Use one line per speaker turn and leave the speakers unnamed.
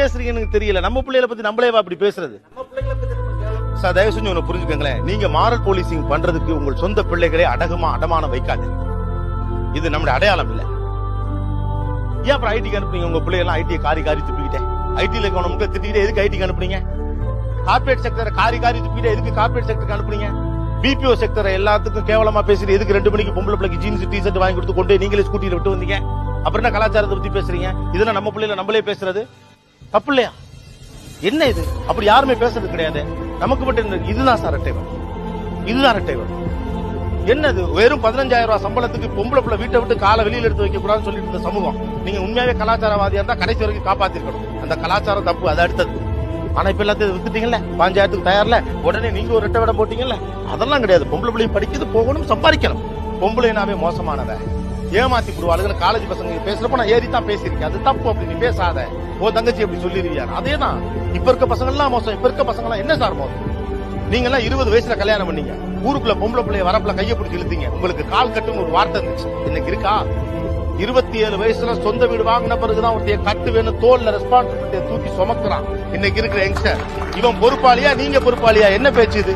பேசுறீங்க எனக்கு தெரியல. நம்ம பிள்ளைகளை பத்தி நம்மளே அப்படி பேசுறது? சார் தயவு செஞ்சு ஒண்ணு புரிஞ்சுக்கங்களேன். நீங்க மாரல் போலீசிங் பண்றதுக்கு உங்கள் சொந்த பிள்ளைகளை அடகுமா அடமானம் வைக்காது இது நம்முடைய அடையாளம் இல்ல. ஏன் அப்புறம் ஐடிக்கு அனுப்புறீங்க உங்க பிள்ளைகள் ஐடியை காரி காரி துப்பிக்கிட்டேன் ஐடியில் இருக்கவங்க திட்டிக்கிட்டே எதுக்கு ஐடிக்கு அனுப்புறீங்க கார்பரேட் செக்டரை காரி காரி துப்பிக்கிட்டே எதுக்கு கார்பரேட் செக்டருக்கு அனுப்புறீங்க பிபிஓ செக்டரை எல்லாத்துக்கும் கேவலமா பேசுறீங்க எதுக்கு ரெண்டு மணிக்கு பொம்பளை பிள்ளைக்கு ஜீன்ஸ் டி ஷர்ட் வாங்கி கொடுத்து கொண்டு நீங்களே ஸ்கூட்டியில விட்டு வந்தீங்க? அப்புறம் என்ன கலாச்சாரத்தை பத்தி பேசுறீங்க? இதெல்லாம் நம்ம பிள்ளைல நம்மளே பேசுறது. தப்பு இல்லையா என்ன இது? அப்படி யாருமே பேசுறது கிடையாது. நமக்கு மட்டும் இதுதான் சார் அட்டைவர் இதுதான் அட்டைவர் என்னது? வெறும் பதினஞ்சாயிரம் ரூபாய் சம்பளத்துக்கு பொம்பளை பிள்ளை வீட்டை விட்டு காலை வெளியில எடுத்து வைக்க கூடாதுன்னு சொல்லிட்டு இருந்த சமூகம். நீங்க உண்மையாவே கலாச்சாரவாதியா இருந்தா கடைசி வரைக்கும் காப்பாத்திருக்கணும். அந்த கலாச்சாரம் தப்பு அது அடுத்தது. ஆனா இப்ப எல்லாத்தையும் வித்துட்டீங்கல்ல? பாஞ்சாயிரத்துக்கு தயார்ல? உடனே நீங்க ஒரு ரெட்டை விட போட்டீங்கல்ல? அதெல்லாம் கிடையாது. பொம்பளை பிள்ளையும் படிக்கிறது போகணும் சம்பாதிக்கணும். பொம்பளைனாவே மோசமானவன். ஏமாத்தி விடுவாளுங்கன்னு காலேஜ் பசங்க பேசுறப்ப நான் ஏறி தான் பேசியிருக்கேன். அது தப்பு அப்படி நீ பேசாத. ஓ தங்கச்சி அப்படி சொல்லிருவியா அதே தான் இப்ப இருக்க பசங்க எல்லாம் மோசம். இப்ப இருக்க பசங்க எல்லாம் என்ன சார் மோசம்? நீங்க எல்லாம் இருபது வயசுல கல்யாணம் பண்ணீங்க. ஊருக்குள்ள பொம்பளை பிள்ளைய வரப்புல கையை பிடிச்சி இழுத்தீங்க. உங்களுக்கு கால் கட்டுன்னு ஒரு வார்த்தை இருந்துச்சு. இன்னைக்கு இருக்கா? இருபத்தி ஏழு வயசுல சொந்த வீடு வாங்கின பிறகுதான் ஒருத்தைய கட்டு வேணும் தோல்ல ரெஸ்பான்சிபிலிட்டியை தூக்கி சுமக்குறான். இன்னைக்கு இருக்கிற யங்ஸ்டர் இவன் பொறுப்பாளியா? நீங்க பொறுப்பாளியா? என்ன பேச்சு இது?